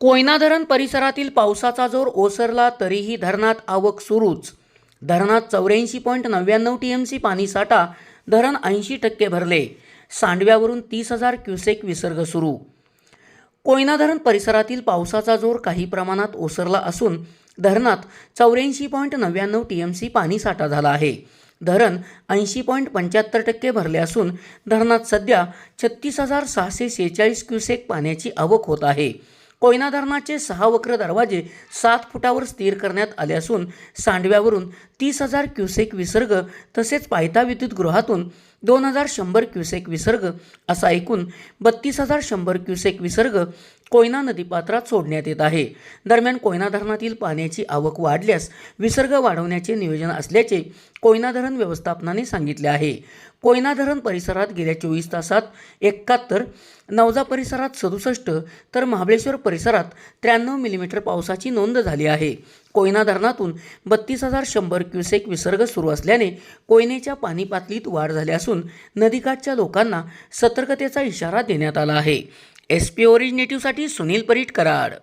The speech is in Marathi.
कोयना धरण परिसरातील पावसाचा जोर ओसरला तरीही धरणात आवक सुरूच. धरणात चौऱ्याऐंशी पॉईंट नव्याण्णव टी एम सी पाणीसाठा धरण ऐंशी टक्के भरले. सांडव्यावरून तीस हजार क्युसेक विसर्ग सुरू. कोयना धरण परिसरातील पावसाचा जोर काही प्रमाणात ओसरला असून धरणात चौऱ्याऐंशी पॉईंट नव्याण्णव टी एम सी पाणीसाठा झाला आहे. धरण ऐंशी पॉईंट पंच्याहत्तर टक्के भरले असून धरणात सध्या छत्तीस हजार सहाशे शेहेचाळीस क्युसेक पाण्याची आवक होत आहे. कोयना धरणाचे सहा वक्र दरवाजे सात फुटावर स्थिर करण्यात आले असून सांडव्यावरून तीस हजार क्युसेक विसर्ग तसेच पायथा विद्युतगृहातून दोन हजार शंभर क्युसेक विसर्ग असा एकूण बत्तीस हजार शंभर क्युसेक विसर्ग कोयना नदीपात्रात सोडण्यात येत आहे. दरम्यान कोयना धरणातील पाण्याची आवक वाढल्यास विसर्ग वाढवण्याचे नियोजन असल्याचे कोयना धरण व्यवस्थापनाने सांगितले आहे. कोयना धरण परिसरात गेल्या चोवीस तासात एकाहत्तर नवजा परिसरात सदुसष्ट तर महाबळेश्वर परिसरात त्र्याण्णव मिलीमीटर पावसाची नोंद झाली आहे. कोयना धरणातून बत्तीस हजार शंभर क्युसेक विसर्ग सुरू असल्याने कोयनेच्या पाणी पातळीत वाढ झाली असून नदीकाठच्या लोकांना सतर्कतेचा इशारा देण्यात आला आहे. एस पी ओरिजिनेटिव्हसाठी सुनील परीट कराड.